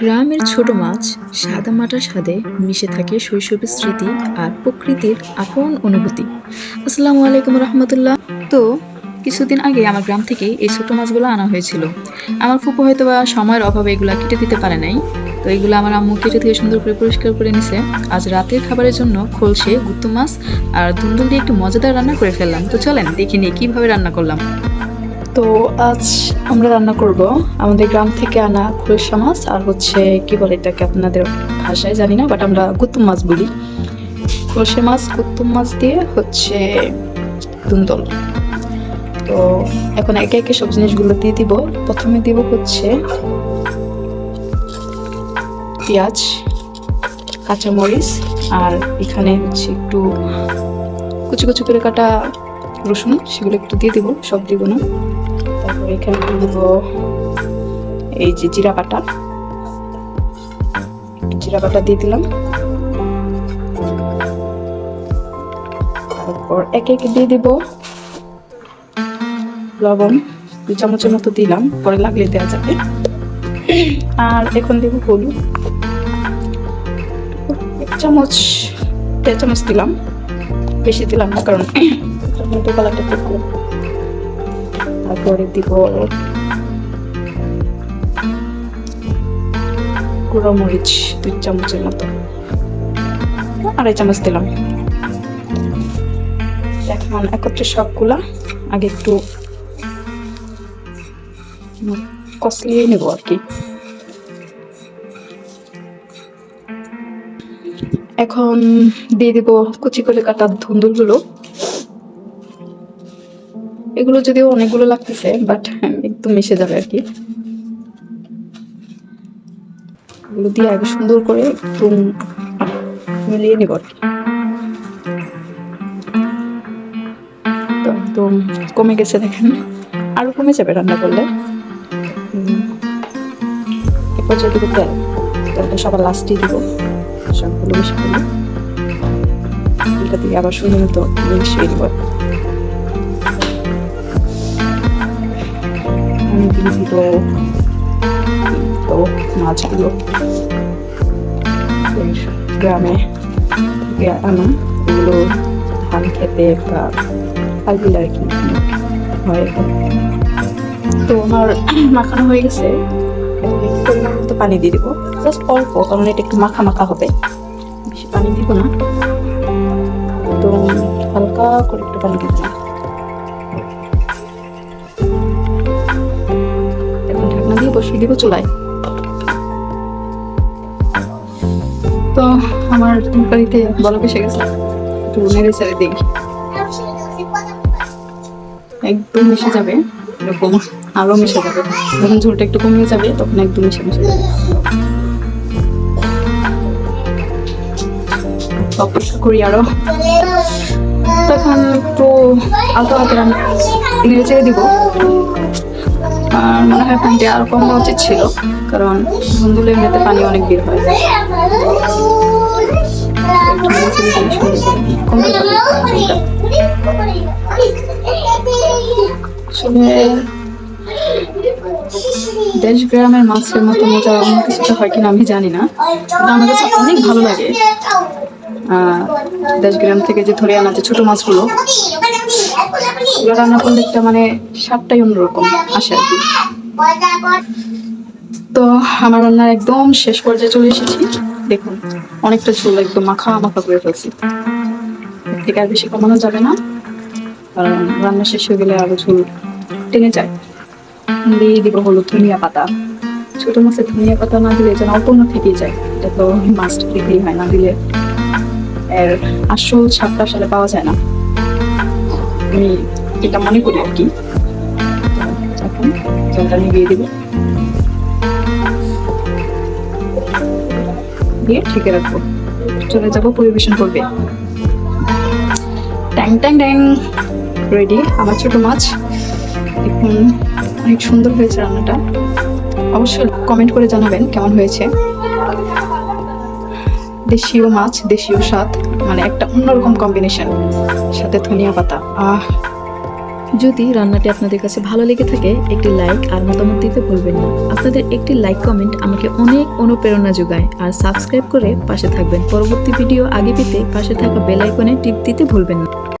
গ্রামের ছোট মাছ সাদা মাটার স্বাদে মিশে থাকে শৈশবের স্মৃতি আর প্রকৃতির আপন অনুভূতি। আসসালামু আলাইকুম রহমতুল্লাহ। তো কিছুদিন আগে আমার গ্রাম থেকে এই ছোট মাছগুলো আনা হয়েছিল। আমার ফুপু হয়তো বা সময়ের অভাবে এগুলো কেটে দিতে পারে নাই। তো এগুলো আমার আম্মু কেটে দিয়ে সুন্দর করে পরিষ্কার করে নিছে। আজ রাতের খাবারের জন্য খোলসে গুত্তু মাছ আর ধুন্দুল দিয়ে একটু মজাদার রান্না করে ফেললাম। তো চলেন দেখি নিয়ে কীভাবে রান্না করলাম। তো আজ আমরা রান্না করব আমাদের গ্রাম থেকে আনা খোলসা মাছ আর হচ্ছে, কি বলে এটাকে আপনাদের ভাষায় জানি না বাট আমরা কুতুম মাছ বলি। খোলসা মাছ কুতুম মাছ দিয়ে হচ্ছে দুন্দল। তো এখন একে একে সব জিনিসগুলো দিয়ে দিব। প্রথমে দিব হচ্ছে পেঁয়াজ, কাঁচামরিচ আর এখানে হচ্ছে একটু কুচি কুচি করে কাটা রসুন, সেগুলো একটু দিয়ে দিব, সব দিব না। তারপর এখানে দিব এই যে জিরা বাটা। জিরা বাটা দিয়ে দিলাম। তারপর একে একে দিয়ে দিব। লবণ দু চামচের মতো দিলাম, পরে লাগলে দেওয়া যাবে। আর এখন দেব হলুদ। এক চামচ, দেড় চামচ দিলাম। বেশি দিলাম না, কারণ টমেটো কালারটা খুব তারপরে দিব গুঁড়ো মরিচ, দুই চামচের মতো। আড়াই চামচ দিলাম। এখন একত্রে সবগুলা আগে একটু কষলিয়ে নেব আর কি। এখন দিয়ে দিব কুচি করে কাটা ধুন্দুলগুলো। এগুলো যদিও অনেকগুলো লাগতেছে বাট একটু মিশে যাবে আর কি। এগুলো দিয়ে আগে সুন্দর করে একটু মিলিয়ে নিব আর কি। একদম কমে গেছে দেখেন। আরও কমে যাবে রান্না করলে। এরপর যদি তেল, তেলটা সবার লাস্টে দিব। সবগুলো মিশে দিলাম এটা দিয়ে আবার সুন্দর মতো মিশিয়ে দিব দিব তো মাছগুলো গ্রামে থেকে এগুলো ধান খেতে বা খাইলে আর কি হয় তো আমার মাখানো হয়ে গেছে। পরিমাণ পানি দিয়ে দিব। জাস্ট অল্প, কারণ এটা একটু মাখা মাখা হবে। বেশি পানি দিব না। তো হালকা করে একটু পানি দিয়ে বসিয়ে দিব চুলায়। তো আমার তরকারিতে বলক এসে গেছে। একটু নেড়ে ছেড়ে দিই। একদম মিশে যাবে। এরকম। আরও মিশে যাবে। যখন ঝোলটা একটু কমিয়ে যাবে তখন একদম মিশে মিশে যাবে। অপেক্ষা করি আরও। তখন একটু আলতো হাতে রান্না নেড়ে চেড়ে দিব। আর মনে হয় পানিটা আরও কম দেওয়া উচিত ছিল, কারণ ধুন্দুলে এমনিতে পানি অনেক বের হয়। দেশ গ্রামের মাছের মতো মজা অন্য কিছুতে হয় কিনা আমি জানি না আমার কাছে অনেক ভালো লাগে। দেশ গ্রাম থেকে যে ধরে আনা যে ছোট মাছগুলো ওগুলো রান্না করলে একটা মানে স্বাদটাই অন্যরকম আসে আর কি। তো আমার রান্নার একদম শেষ পর্যায়ে চলে এসেছি। দেখুন, অনেকটা ঝোল একদম মাখা মাখা করে ফেলছি। থেকে আর বেশি কমানো যাবে না। কারণ রান্না শেষ হয়ে গেলে আরও ঝোল টেনে যায়। দিয়ে দিব হলো ধনিয়া পাতা। ছোট মাছের ধনিয়া পাতা না দিলে যেন অপূর্ণ থেকেই যায়। এটা তো মাস্ট দিতেই হয় না দিলে। এর আসল স্বাদটা আসলে পাওয়া যায় না। আমি এটা মনে করি আর কি। এখন জলটা নিভিয়ে দিব। দিয়ে ঠেকে রাখব। চলে যাব, পরিবেশন করবে। ট্যাং ট্যাং ট্যাং। রেডি আমার ছোট মাছ। দেখুন, অনেক সুন্দর হয়েছে রান্নাটা। অবশ্যই কমেন্ট করে জানাবেন কেমন হয়েছে। দেশীয় মাছ, দেশীয় স্বাদ মানে একটা অন্যরকম কম্বিনেশন সাথে ধনিয়া পাতা। আহ! যদি রান্নাটি আপনাদের কাছে ভালো লেগে থাকে, একটি লাইক আর মতামত দিতে ভুলবেন না। আপনাদের একটি লাইক কমেন্ট আমাকে অনেক অনুপ্রেরণা যোগায় আর সাবস্ক্রাইব করে পাশে থাকবেন। পরবর্তী ভিডিও আগে পেতে পাশে থাকা বেল আইকনে টিপ দিতে ভুলবেন না।